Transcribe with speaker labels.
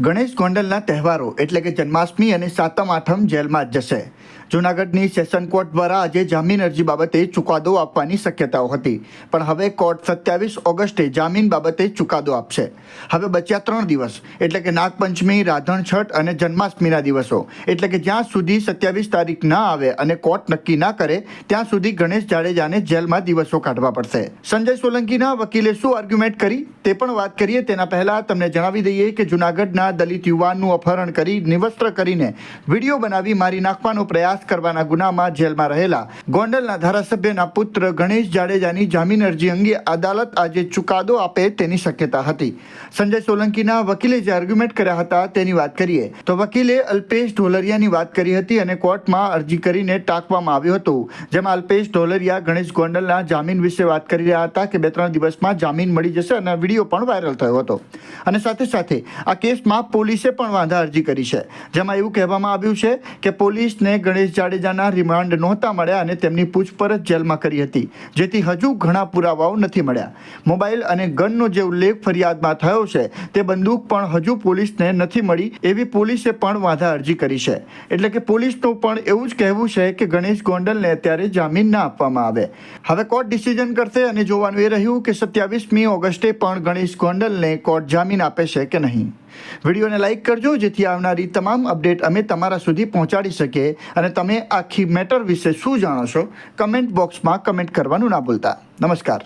Speaker 1: ગણેશ ગોંડલના તહેવારો એટલે કે જન્માષ્ટમી અને સાતમ આઠમ જેલમાં જ જશે. જૂનાગઢની સેશન કોર્ટ દ્વારા આજે જામીન અરજી બાબતે ચુકાદો આપવાની શક્યતાઓ હતી. પણ હવે કોર્ટ સત્યાવીસ ઓગસ્ટે જામીન બાબતે ચુકાદો આપશે. હવે બચ્યા ત્રણ દિવસ, એટલે કે નાગપંચમી, રાધણ છઠ અને જન્માષ્ટમીના દિવસો. એટલે કે જ્યાં સુધી સત્યાવીસ તારીખ ના આવે અને કોર્ટ નક્કી ના કરે, ત્યાં સુધી ગણેશ જાડેજાને જેલમાં દિવસો કાઢવા પડશે. સંજય સોલંકીના વકીલે શું આર્ગ્યુમેન્ટ કરી? તે પણ વાત કરીએ. તેના પહેલા તમને જણાવી દઈએ કે જૂનાગઢના દલિત યુવાનનું અપહરણ કરી, નિવસ્ત્ર કરીને વીડિયો બનાવી મારી નાખવાનો પ્રયાસ કરવાના ગુનામાં જેલમાં રહેલા ગોંડલના ધારાસભ્યના પુત્ર ગણેશ જાડેજાની જામીન અરજી અંગે અદાલત આજે ચુકાદો આપે તેની શક્યતા હતી. સંજય સોલંકીના વકીલે જે આર્ગ્યુમેન્ટ કર્યા હતા તેની વાત કરીએ. તો વકીલે અલ્પેશ ઢોલરિયાની વાત કરી હતી અને કોર્ટમાં અરજી કરીને ટાંકવામાં આવ્યું હતું. જેમાં અલ્પેશ ઢોલરિયા, ગણેશ ગોંડલના જામીન વિશે વાત કરી રહ્યા હતા કે બે ત્રણ દિવસમાં જામીન મળી જશે અને વીડિયો પણ વાયરલ થયો હતો. અને સાથે સાથે આ કેસમાં પોલીસે પણ વાંધા અરજી કરી છે. જેમાં એવું કહેવામાં આવ્યું છે કે પોલીસને ગણેશ જાડેજાના રિમાન્ડ નહોતા મળ્યા અને તેમની પૂછપરછ જેલમાં કરી હતી, જેથી હજુ ઘણા પુરાવાઓ નથી મળ્યા. મોબાઈલ અને ગનનો જે ઉલ્લેખ ફરિયાદમાં થયો છે, તે બંદૂક પણ હજુ પોલીસને નથી મળી એવી પોલીસે પણ વાંધા અરજી કરી છે. એટલે કે પોલીસનું પણ એવું જ કહેવું છે કે ગણેશ ગોંડલને અત્યારે જામીન ના આપવામાં આવે. હવે કોર્ટ ડિસિઝન કરશે અને જોવાનું એ રહ્યું કે સત્યાવીસમી ઓગસ્ટે પણ ગણેશ ગોંડલને કોર્ટ જામીન આપે છે કે નહીં. વિડીયોને લાઇક કરજો, જેથી આવનારી તમામ અપડેટ અમે તમારા સુધી પહોંચાડી શકીએ અને તમે આખી મેટર વિશે શું જાણો છો કમેન્ટ બોક્સમાં કમેન્ટ કરવાનું ના ભૂલતા. નમસ્કાર.